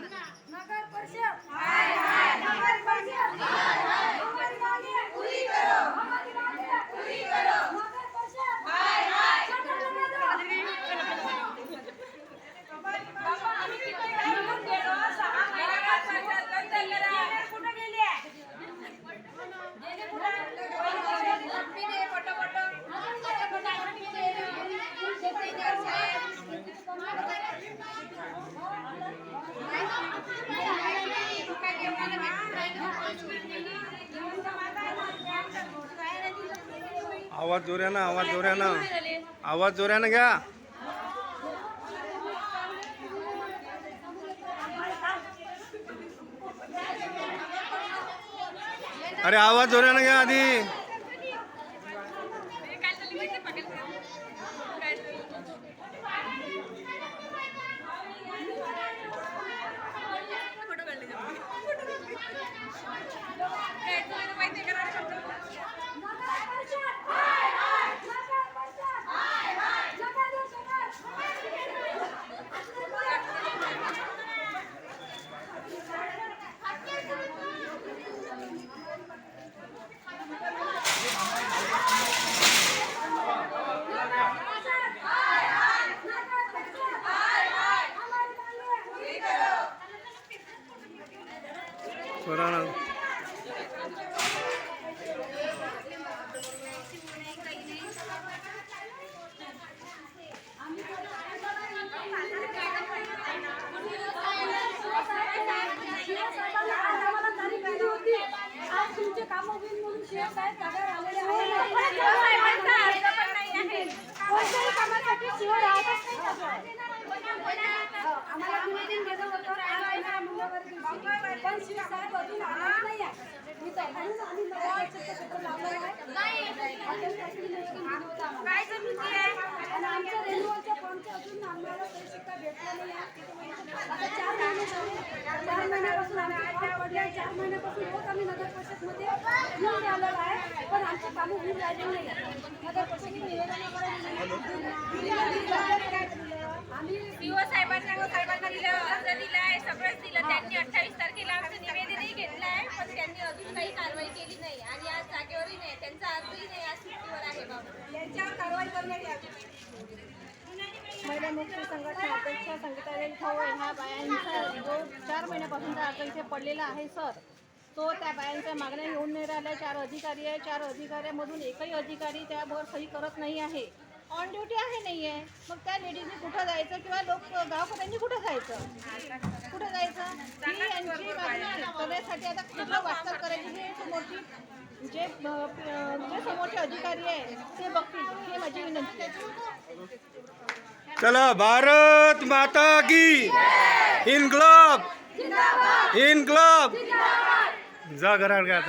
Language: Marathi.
नगर आवाज़ जोऱ्यानं आवाज़ जोऱ्यानं आवाज़ जोऱ्यानं घ्या अरे आवाज़ ज़ोर जोऱ्यानं घ्या आधी कोणत्याही कामासाठी शिव राहतच नाही हो, आम्हाला निवेदन दिलं होतं आज येणाऱ्या मंगळवारी दिवशी. पण शिव साहेब अजून आलेच नाही आहे. मी तर म्हणून आम्ही नगर परिषदचं पत्र लावलेलं आहे. आपण त्याची निवेदन दिलं होतं आम्हाला. आणि आमच्या रेल्वेच्या फॉर्मचं अजून आम्हाला काही शिक्का भेटला नाही आहे. आता चार महिने झाले. चार महिन्यापासून पडले चार महिन्यापासून रोज आम्ही नगर परिषदमध्ये येऊन राहिलेलो आहे. पण आमचे कामं होऊन राहिले नाही. नगर परिषदेने निवेदन आम्ही पीओ साहेबांना साहेबांना दिलं अर्ज दिलाय सगळंच दिलं. त्यांनी अठ्ठावीस तारखेला आमचं निवेदनही घेतलंय पण त्यांनी अजून काही कारवाई केली नाही. आणि आज जागेवरही नाही. त्यांचा अर्जही नाही आज सुट्टीवर आहे बाबा. यांच्यावर कारवाई करण्यात यावी. महिला मुक्ती संघटना अध्यक्ष संगीताबेन खवळे ह्या बायांचा जो चार महिन्यापासूनचा अर्ज इथे पडलेला आहे सर तो त्या बायांच्या मागण्या येऊन नाही राहिल्या चार अधिकारी आहे चार अधिकाऱ्यामधून एकही अधिकारी त्यावर सही करत नाही आहे. ऑन ड्युटी आहे नाही आहे मग त्या लेडीजनी कुठं जायचं किंवा लोक गावकऱ्यांनी कुठं जायचं? कुठं जायचं? ही यांची मागणी करण्यासाठी आता कुठं वास्तव करायची हे समोरची जे जे समोरचे अधिकारी आहे ते बघतील. ही माझी विनंती चला भारत माता की। इनकलाब इनकलाब जा घरात